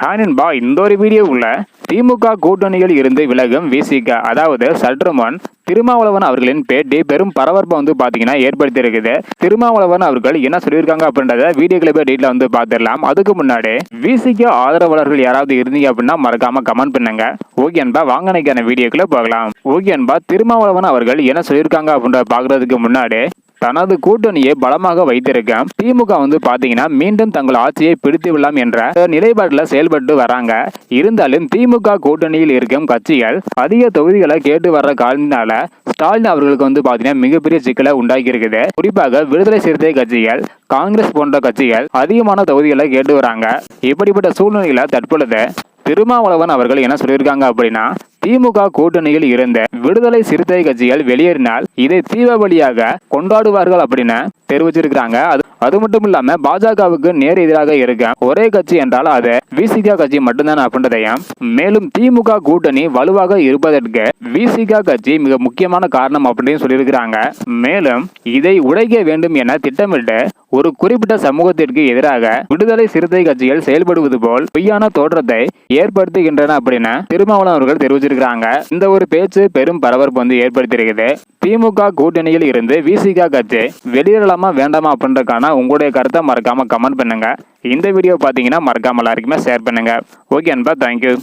Hi நண்பா இந்த ஒரு வீடியோவுள்ள திமுக கூட்டணியில் இருந்து விலகும் விசிக அதாவது சற்று திருமாவளவன் அவர்களின் பேட்டி பெரும் பரபரப்பை வந்து பார்த்தீங்கன்னா ஏற்படுத்தியிருக்குது. திருமாவளவன் அவர்கள் என்ன சொல்லியிருக்காங்க அப்படின்றத வீடியோ போய் டீட்டில் வந்து பார்த்துடலாம் அதுக்கு முன்னாடி விசிக ஆதரவாளர்கள் யாராவது இருந்தீங்க அப்படின்னா மறக்காம கமெண்ட் பண்ணுங்க. ஓகே அன்பா வாங்கினைக்கான வீடியோக்குள்ள போகலாம். ஓகே அன்பா திருமாவளவன் அவர்கள் என்ன சொல்லியிருக்காங்க அப்படின்றத பார்க்கறதுக்கு முன்னாடி தனது கூட்டணியை பலமாக வைத்திருக்க திமுக வந்து பாத்தீங்கன்னா மீண்டும் தங்கள் ஆட்சியை பிடித்து விடலாம் என்ற நிலைப்பாட்டில் செயல்பட்டு வராங்க. இருந்தாலும் திமுக கூட்டணியில் இருக்கும் கட்சிகள் அதிக தொகுதிகளை கேட்டு வர்ற காரணத்தினால ஸ்டாலின் அவர்களுக்கு வந்து பாத்தீங்கன்னா மிகப்பெரிய சிக்கலை உண்டாக்கி இருக்குது குறிப்பாக விடுதலை சிறுத்தை கட்சிகள் காங்கிரஸ் போன்ற கட்சிகள் அதிகமான தொகுதிகளை கேட்டு வராங்க. இப்படிப்பட்ட சூழ்நிலைகளை தற்பொழுது திருமாவளவன் அவர்கள் என்ன சொல்லியிருக்காங்க அப்படின்னா திமுக கூட்டணியில் இருந்த விடுதலை சிறுத்தை கட்சிகள் வெளியேறினால் இதை தீபாவளியாக கொண்டாடுவார்கள் அப்படின்னு தெரிவிச்சிருக்கிறாங்க. அது அது மட்டும் இல்லாம பாஜகவுக்கு நேர் எதிராக இருக்க ஒரே கட்சி என்றால் அது விசிக கட்சி மட்டும்தான் அப்படின்றதையும் மேலும் திமுக கூட்டணி வலுவாக இருப்பதற்கு விசிகா கட்சி மிக முக்கியமான காரணம் அப்படின்னு சொல்லியிருக்கிறாங்க. மேலும் இதை உடைக்க வேண்டும் என திட்டமிட்டு ஒரு குறிப்பிட்ட சமூகத்திற்கு எதிராக விடுதலை சிறுத்தை கட்சிகள் செயல்படுவது போல் பொய்யான தோற்றத்தை ஏற்படுத்துகின்றன அப்படின்னு திருமாவளவன் அவர்கள் தெரிவிச்சிருக்கிறாங்க. இந்த ஒரு பேச்சு பெரும் பரபரப்பு வந்து ஏற்படுத்தியிருக்குது. திமுக கூட்டணியில் இருந்து விசிகா கட்சி வெளியிடலாமா வேண்டாமா அப்படின்றக்கான உங்களுடைய கருத்தை மறக்காம கமெண்ட் பண்ணுங்க. இந்த வீடியோ பார்த்தீங்கன்னா மறக்காம எல்லாருக்குமே ஷேர் பண்ணுங்க. ஓகே அன்பா தேங்க்யூ